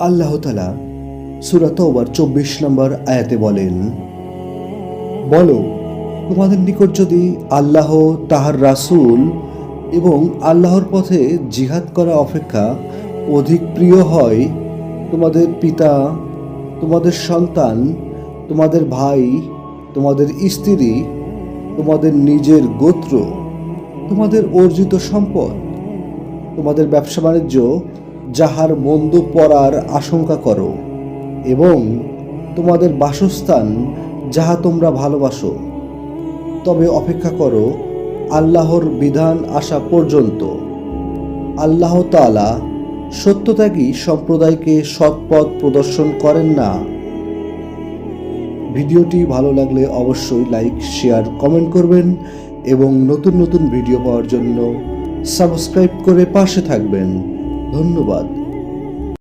আল্লাহ তালা সুরাত ওবার চব্বিশ নম্বর আয়াতে বলেন, বলো, তোমাদের নিকট যদি আল্লাহ, তাহার রাসূল এবং আল্লাহর পথে জিহাদ করা অপেক্ষা অধিক প্রিয় হয়, তোমাদের পিতা, তোমাদের সন্তান, তোমাদের ভাই, তোমাদের স্ত্রী, তোমাদের নিজের গোত্র, তোমাদের অর্জিত সম্পদ, তোমাদের ব্যবসা বাণিজ্য যাহার মন্দ পড়ার আশঙ্কা করো, এবং তোমাদের বাসস্থান যাহা তোমরা ভালোবাসো, তবে অপেক্ষা করো আল্লাহর বিধান আসা পর্যন্ত। আল্লাহ তাআলা সত্যত্যাগী সম্প্রদায়কে সৎপথ প্রদর্শন করেন না। ভিডিওটি ভালো লাগলে অবশ্যই লাইক, শেয়ার, কমেন্ট করবেন এবং নতুন নতুন ভিডিও পাওয়ার জন্য সাবস্ক্রাইব করে পাশে থাকবেন। ধন্যবাদ।